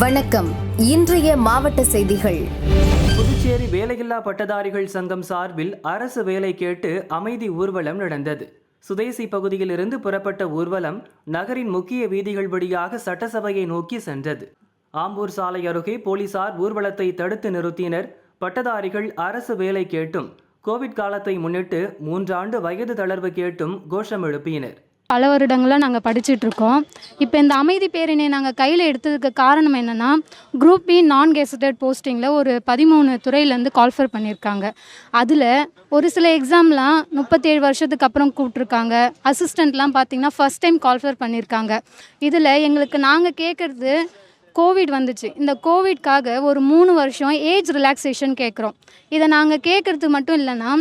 வணக்கம். இன்றைய மாவட்ட செய்திகள். புதுச்சேரி வேலையில்லா பட்டதாரிகள் சங்கம் சார்பில் அரசு வேலை கேட்டு அமைதி ஊர்வலம் நடந்தது. சுதேசி பகுதியிலிருந்து புறப்பட்ட ஊர்வலம் நகரின் முக்கிய வீதிகள் வழியாக சட்டசபையை நோக்கி சென்றது. ஆம்பூர் சாலை அருகே போலீசார் ஊர்வலத்தை தடுத்து நிறுத்தினர். பட்டதாரிகள் அரசு வேலை கேட்டும். கோவிட் காலத்தை முன்னிட்டு மூன்றாண்டு வயது தளர்வு கேட்டும் கோஷம் எழுப்பினர். பல வருடங்களாக நாங்கள் படிச்சுட்டு இருக்கோம் இப்போ இந்த அமைதி பேரணியை நாங்கள் கையில் எடுத்ததுக்கு காரணம் என்னென்னா குரூப் பி நான் கெசட்டட் போஸ்டிங்கில் ஒரு பதிமூணு துறையிலேருந்து கால்ஃபர் பண்ணியிருக்காங்க அதில் ஒரு சில எக்ஸாம்லாம் முப்பத்தேழு வருஷத்துக்கு அப்புறம் கூப்பிட்ருக்காங்க அசிஸ்டண்ட்லாம் பார்த்திங்கன்னா ஃபஸ்ட் டைம் கால்ஃபர் பண்ணியிருக்காங்க இதில் எங்களுக்கு நாங்கள் கேட்குறது கோவிட் வந்துச்சு. இந்த கோவிட்காக ஒரு மூணு வருஷம் ஏஜ் ரிலாக்ஸேஷன் கேட்குறோம் இதை நாங்கள் கேட்குறது மட்டும் இல்லைன்னா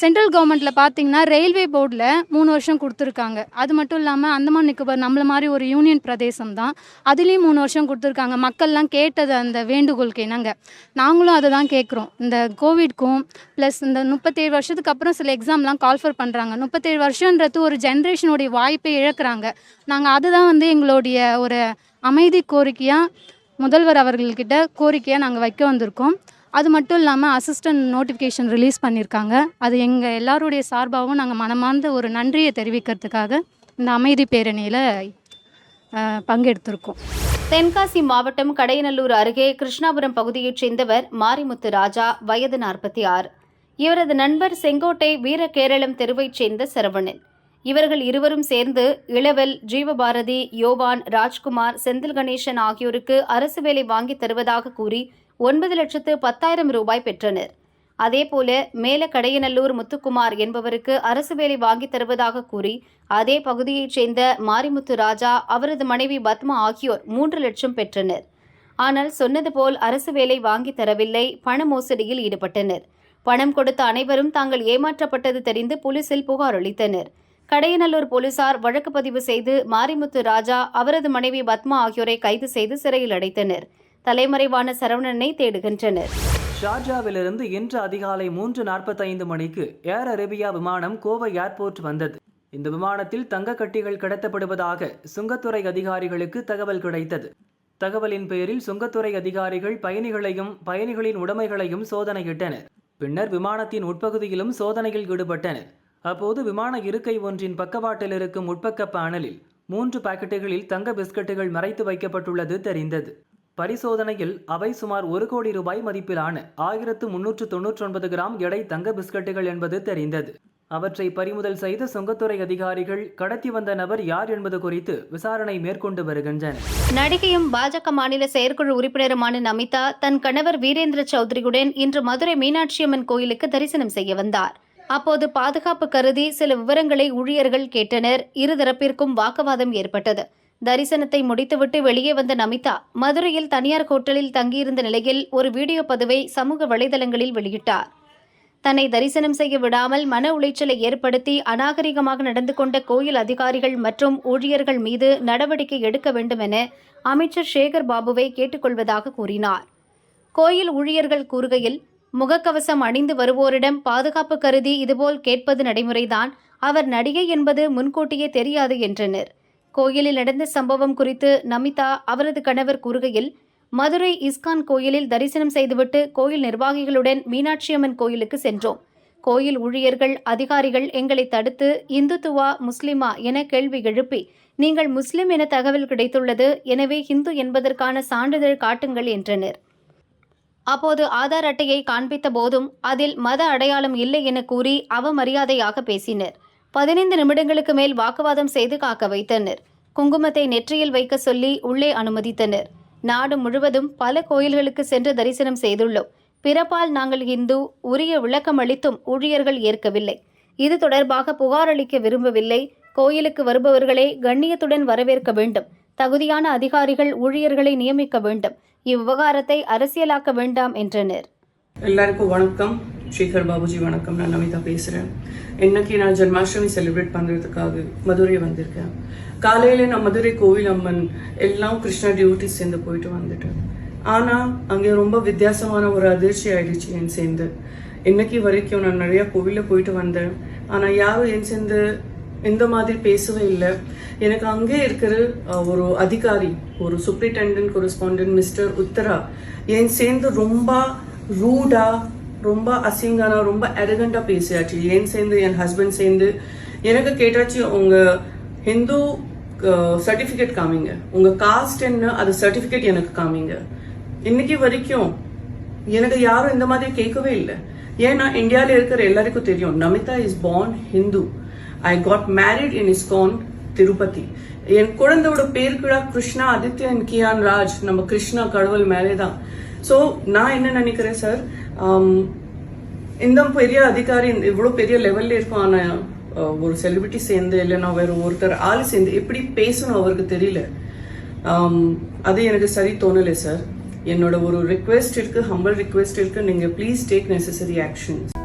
சென்ட்ரல் கவர்மெண்ட்டில் பார்த்தீங்கன்னா ரயில்வே போர்டில் மூணு வருஷம் கொடுத்துருக்காங்க. அது மட்டும் இல்லாமல் அந்தமான் நிக்கோபார் நம்மள மாதிரி ஒரு யூனியன் பிரதேசம் தான் அதுலேயும் மூணு வருஷம் கொடுத்துருக்காங்க. மக்கள்லாம் கேட்டது அந்த வேண்டுகோளுக்கு என்னங்க? நாங்களும் அதை தான் கேட்குறோம் இந்த கோவிட்க்கும் ப்ளஸ் இந்த முப்பத்தேழு வருஷத்துக்கு அப்புறம் சில எக்ஸாம்லாம் கால்ஃபர் பண்ணுறாங்க முப்பத்தேழு வருஷன்றது ஒரு ஜென்ரேஷனுடைய வாய்ப்பை இழக்கிறாங்க. நாங்கள் அதுதான் வந்து எங்களுடைய ஒரு அமைதி கோரிக்கையாக முதல்வர் அவர்கள்கிட்ட கோரிக்கையாக நாங்கள் வைக்க வந்திருக்கோம். அது மட்டும் இல்லாமல் அசிஸ்டன்ட் நோட்டிஃபிகேஷன் ரிலீஸ் பண்ணியிருக்காங்க அது எங்கள் எல்லாருடைய சார்பாகவும் நாங்கள் மனமார்ந்த ஒரு நன்றியை தெரிவிக்கிறதுக்காக இந்த அமைதி பேரணியில் பங்கெடுத்திருக்கோம். தென்காசி மாவட்டம் கடையநல்லூர் அருகே கிருஷ்ணாபுரம் பகுதியைச் சேர்ந்தவர் மாரிமுத்து ராஜா வயது நாற்பத்தி ஆறு. இவரது நண்பர் செங்கோட்டை வீரகேரளம் தெருவைச் சேர்ந்த சரவணன். இவர்கள் இருவரும் சேர்ந்து இளவல் ஜீவபாரதி யோவான் ராஜ்குமார் செந்தில் கணேசன் ஆகியோருக்கு அரசு வேலை வாங்கித் தருவதாக கூறி ஒன்பது லட்சத்து பத்தாயிரம் ரூபாய் பெற்றனர். அதேபோல மேல கடையநல்லூர் முத்துக்குமார் என்பவருக்கு அரசு வேலை வாங்கித் தருவதாக கூறி அதே பகுதியைச் சேர்ந்த மாரிமுத்து ராஜா அவரது மனைவி பத்மா ஆகியோர் மூன்று லட்சம் பெற்றனர். ஆனால் சொன்னது போல் அரசு வேலை வாங்கி தரவில்லை பண மோசடியில் ஈடுபட்டனர். பணம் கொடுத்த அனைவரும் தாங்கள் ஏமாற்றப்பட்டது தெரிந்து போலீசில் புகார் அளித்தனர். கடையநல்லூர் போலீசார் வழக்கு பதிவு செய்து மாரிமுத்து ராஜா அவரது மனைவி பத்மா ஆகியோரை கைது செய்து சிறையில் அடைத்தனர். தலைமறைவான சரவணனை தேடுகின்றனர். ஷார்ஜாவிலிருந்து இன்று அதிகாலை மூன்று நாற்பத்தைந்து மணிக்கு ஏர் அரேபியா விமானம் கோவை ஏர்போர்ட் வந்தது. இந்த விமானத்தில் தங்க கட்டிகள் கடத்தப்படுவதாக சுங்கத்துறை அதிகாரிகளுக்கு தகவல் கிடைத்தது. தகவலின் பேரில் சுங்கத்துறை அதிகாரிகள் பயணிகளையும் பயணிகளின் உடைமைகளையும் சோதனையிட்டனர். பின்னர் விமானத்தின் உட்பகுதியிலும் சோதனையில் ஈடுபட்டனர். அப்போது விமான இருக்கை ஒன்றின் பக்கவாட்டில் இருக்கும் உட்பக்க பேனலில் மூன்று பாக்கெட்டுகளில் தங்க பிஸ்கட்டுகள் மறைத்து வைக்கப்பட்டுள்ளது தெரிந்தது. பரிசோதனையில் அவை சுமார் ஒரு கோடி ரூபாய் மதிப்பிலான ஆயிரத்து முன்னூற்று தொன்னூற்றி ஒன்பது கிராம் எடை தங்க பிஸ்கட்டுகள் என்பது தெரிந்தது. அவற்றை பறிமுதல் செய்த சுங்கத்துறை அதிகாரிகள் கடத்தி வந்த நபர் யார் என்பது குறித்து விசாரணை மேற்கொண்டு வருகின்றனர். நடிகையும் பாஜக மாநில செயற்குழு உறுப்பினருமான நமிதா தன் கணவர் வீரேந்திர சௌத்ரியுடன் இன்று மதுரை மீனாட்சியம்மன் கோயிலுக்கு தரிசனம் செய்ய வந்தார். அப்போது பாதுகாப்பு கருதி சில விவரங்களை ஊழியர்கள் கேட்டனர். இருதரப்பிற்கும் வாக்குவாதம் ஏற்பட்டது. தரிசனத்தை முடித்துவிட்டு வெளியே வந்த நமிதா மதுரையில் தனியார் ஹோட்டலில் தங்கியிருந்த நிலையில் ஒரு வீடியோ பதிவை சமூக வலைதளங்களில் வெளியிட்டார். தன்னை தரிசனம் செய்ய விடாமல் மன உளைச்சலை ஏற்படுத்தி அநாகரிகமாக நடந்து கொண்ட கோயில் அதிகாரிகள் மற்றும் ஊழியர்கள் மீது நடவடிக்கை எடுக்க வேண்டும் என அமைச்சர் சேகர் பாபுவை கேட்டுக்கொள்வதாக கூறினார். கோயில் ஊழியர்கள் கூறுகையில் முகக்கவசம் அணிந்து வருவோரிடம் பாதுகாப்பு கருதி இதுபோல் கேட்பது நடைமுறைதான். அவர் நடிகை என்பது முன்கூட்டியே தெரியாது என்றனர். கோயிலில் நடந்த சம்பவம் குறித்து நமிதா அவரது கணவர் கூறுகையில் மதுரை இஸ்கான் கோயிலில் தரிசனம் செய்துவிட்டு கோயில் நிர்வாகிகளுடன் மீனாட்சியம்மன் கோயிலுக்கு சென்றோம். கோயில் ஊழியர்கள் அதிகாரிகள் எங்களை தடுத்து இந்துத்துவா முஸ்லிமா என கேள்வி எழுப்பி நீங்கள் முஸ்லிம் என தகவல் கிடைத்துள்ளது எனவே ஹிந்து என்பதற்கான சான்றிதழ் காட்டுங்கள் என்றனர். அப்போது ஆதார் அட்டையை காண்பித்த போதும் அதில் மத அடையாளம் இல்லை என கூறி அவமரியாதையாக பேசினர். பதினைந்து நிமிடங்களுக்கு மேல் வாக்குவாதம் செய்து காக்க வைத்தனர். குங்குமத்தை நெற்றியில் வைக்க சொல்லி உள்ளே அனுமதித்தனர். நாடு முழுவதும் பல கோயில்களுக்கு சென்று தரிசனம் செய்துள்ளோம். பிறப்பால் நாங்கள் இந்து உரிய விளக்கம் அளித்தும் ஊழியர்கள் ஏற்கவில்லை. இது தொடர்பாக புகார் அளிக்க விரும்பவில்லை. கோயிலுக்கு வருபவர்களை கண்ணியத்துடன் வரவேற்க வேண்டும். தகுதியான அதிகாரிகள் ஊழியர்களை நியமிக்க வேண்டும். இவ்விவகாரத்தை அரசியலாக்க வேண்டாம் என்றனர். எல்லாருக்கும் வணக்கம். ஸ்ரீகர் பாபுஜி வணக்கம். நான் நமிதா பேசுகிறேன் இன்னைக்கு நான் ஜென்மாஷ்டமி செலிப்ரேட் பண்ணுறதுக்காக மதுரை வந்திருக்கேன். காலையில் நான் மதுரை கோவில் அம்மன் எல்லாம் கிருஷ்ணா டியூட்டி சேர்ந்து போயிட்டு வந்துட்டேன். ஆனால் அங்கே ரொம்ப வித்தியாசமான ஒரு அதிர்ச்சி ஆயிடுச்சு என் சேர்ந்து. இன்னைக்கு வரைக்கும் நான் நிறையா கோவிலில் போயிட்டு வந்தேன். ஆனால் யாரும் என் சேர்ந்து இந்த மாதிரி பேசவே இல்லை. எனக்கு அங்கே இருக்கிற ஒரு அதிகாரி ஒரு சூப்ரிண்டென்டென்ட் கொரஸ்பாண்டன்ட் மிஸ்டர் உத்தரா என் சேர்ந்து ரொம்ப ரூடா ரொம்ப அசிங்கானா ரொம்ப அரகண்டா பேசியாச்சு ஏன் சேர்ந்து என் ஹஸ்பண்ட் சேர்ந்து? எனக்கு கேட்டாச்சு உங்க ஹிந்து சர்டிஃபிகேட் காமிங்க. உங்க காஸ்ட் என்ன அது சர்டிஃபிகேட் எனக்கு காமிங்க. இன்னைக்கு வரைக்கும் எனக்கு யாரும் இந்த மாதிரி கேட்கவே இல்லை. ஏன்னா இந்தியாவில் இருக்கிற எல்லாருக்கும் தெரியும் Namitha is born Hindu I got married in ISKCON Tirupati என் குழந்தையோட பேர் கூட கிருஷ்ணா ஆதித்யன் கியான் ராஜ். நம்ம கிருஷ்ணா கடவுள் மேலே தான் ஸோ நான் என்ன நினைக்கிறேன் சார் um, இந்த பெரிய அதிகாரி இவ்வளோ பெரிய லெவல்ல இருக்கும் ஆனால் ஒரு செலிபிரிட்டி சேர்ந்து இல்லைன்னா வேற ஒருத்தர் ஆள் சேர்ந்து எப்படி பேசணும் அவருக்கு தெரியல. Um, அது எனக்கு சரி தோணலை சார் என்னோட ஒரு ரிக்வெஸ்ட் இருக்கு ஹம்பல் ரிக்வெஸ்ட் இருக்கு. நீங்க ப்ளீஸ் டேக் நெசசரி ஆக்ஷன்ஸ்